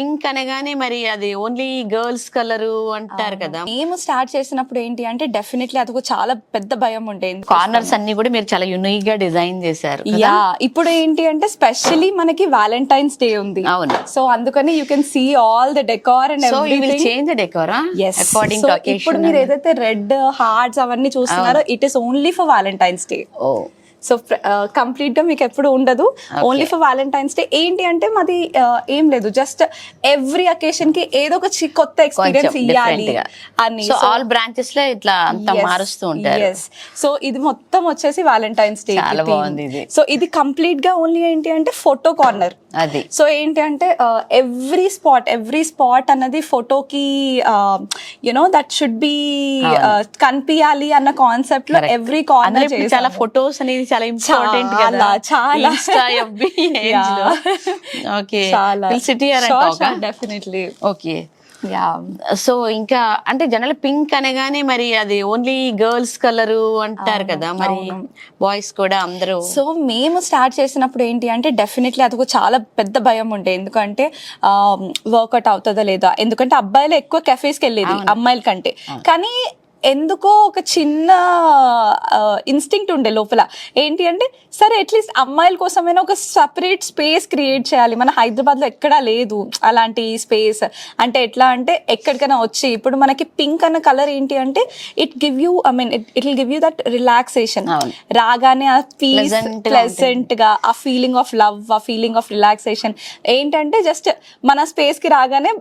Pink అనగానే మరి అది ఓన్లీ గర్ల్స్ కలర్ అంటారు కదా. మేము స్టార్ట్ చేసినప్పుడు ఏంటి అంటే డెఫినెట్లీ అదొక చాలా పెద్ద భయం ఉండేది కార్నర్స్ అన్ని కూడా మీరు చాలా యునిక్గా డిజైన్ చేశారు? యా ఇప్పుడు ఏంటి అంటే స్పెషల్లీ మనకి వ్యాలంటైన్స్ డే ఉంది. అవును. సో అందుకని you can see all the decor and so you will change decor Yes. According to ఇప్పుడు మీరు ఏదైతే రెడ్ హార్ట్స్ అవన్నీ చూస్తున్నారో it is only for Valentine's day oh so కంప్లీట్గా మీకు ఎప్పుడు ఉండదు. ఓన్లీ ఫర్ వ్యాలంటైన్స్ డే ఏంటి అంటే మాది uh, ఏం లేదు. జస్ట్ ఎవ్రీ అకేషన్కి ఏదో ఒక చి- కొత్త ఎక్స్పీరియన్స్ ఇవ్వాలి అని. సో ఆల్ బ్రాంచెస్లో ఇట్లా అంతా మారుస్తూ ఉంటారు. సో ఇది మొత్తం వచ్చేసి వ్యాలంటైన్స్ డే. సో ఇది. కంప్లీట్గా ఓన్లీ ఏంటి అంటే ఫోటో కార్నర్ అది. సో ఏంటి అంటే ఎవ్రీ స్పాట్ ఎవ్రీ స్పాట్ అన్నది ఫోటోకి యునో దట్ షుడ్ బి కనిపించాలి అన్న కాన్సెప్ట్లో. ఎవ్రీ కార్నర్ చాలా ఫొటోస్ అనేది చాలా ఇంపార్టెంట్ కదా. చాలా, ఓకే చాలా. సిటీ డెఫినెట్లీ ఓకే సో ఇంకా అంటే జనరల్ పింక్ అనగానే మరి అది ఓన్లీ గర్ల్స్ కలర్ అంటారు కదా మరి బాయ్స్ కూడా అందరూ. సో మేము స్టార్ట్ చేసినప్పుడు ఏంటి అంటే డెఫినెట్లీ అదొక చాలా పెద్ద భయం ఉండే. ఎందుకంటే వర్కౌట్ అవుతుందా లేదా? ఎందుకంటే అబ్బాయిలు ఎక్కువ కెఫేస్కి వెళ్ళేది అమ్మాయిల కంటే. కానీ ఎందుకో ఒక చిన్న ఇన్స్టింక్ట్ ఉండే లోపల. ఏంటి అంటే సరే అట్లీస్ట్ అమ్మాయిల కోసమైనా ఒక సపరేట్ స్పేస్ క్రియేట్ చేయాలి. మన హైదరాబాద్లో ఎక్కడా లేదు అలాంటి స్పేస్ అంటే ఎట్లా అంటే ఎక్కడికైనా వచ్చి ఇప్పుడు మనకి పింక్ అన్న కలర్ ఏంటి అంటే it give you I mean it will give you that relaxation. రాగానే ఆ పీస్ ప్లెజెంట్గా ఆ ఫీలింగ్ ఆఫ్ లవ్ ఆ ఫీలింగ్ ఆఫ్ రిలాక్సేషన్ ఏంటంటే జస్ట్ మన స్పేస్కి రాగానే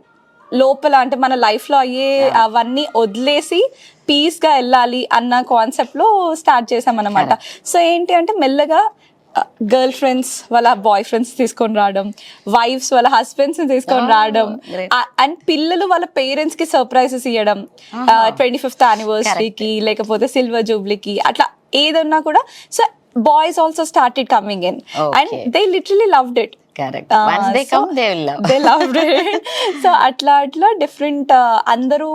లోపల అంటే మన లైఫ్లో అయ్యే అవన్నీ వదిలేసి పీస్గా వెళ్ళాలి అన్న కాన్సెప్ట్లో స్టార్ట్ చేసాం అనమాట సో ఏంటి అంటే మెల్లగా గర్ల్ ఫ్రెండ్స్ వాళ్ళ బాయ్ ఫ్రెండ్స్ తీసుకొని రావడం వైఫ్స్ వాళ్ళ హస్బెండ్స్ తీసుకొని Oh, రావడం. అండ్ పిల్లలు వాళ్ళ పేరెంట్స్కి సర్ప్రైజెస్ ఇవ్వడం ట్వంటీ ఫిఫ్త్ యానివర్సరీకి లేకపోతే సిల్వర్ జూబ్లీకి అట్లా ఏదన్నా కూడా. So boys also started coming in and literally loved it correct once they come they will love they so అట్లా అట్లా డిఫరెంట్ అందరూ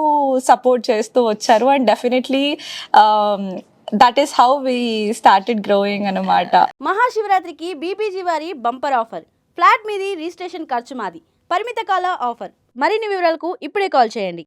సపోర్ట్ చేస్తూ వచ్చారు. And definitely that is how we started growing అనమాట మహాశివరాత్రికి బీపీజీ వారి బంపర్ ఆఫర్ ఫ్లాట్ మీది registration ఖర్చు మాది. పరిమిత కాల ఆఫర్ మరిన్ని వివరాలకు ఇప్పుడే కాల్ చేయండి.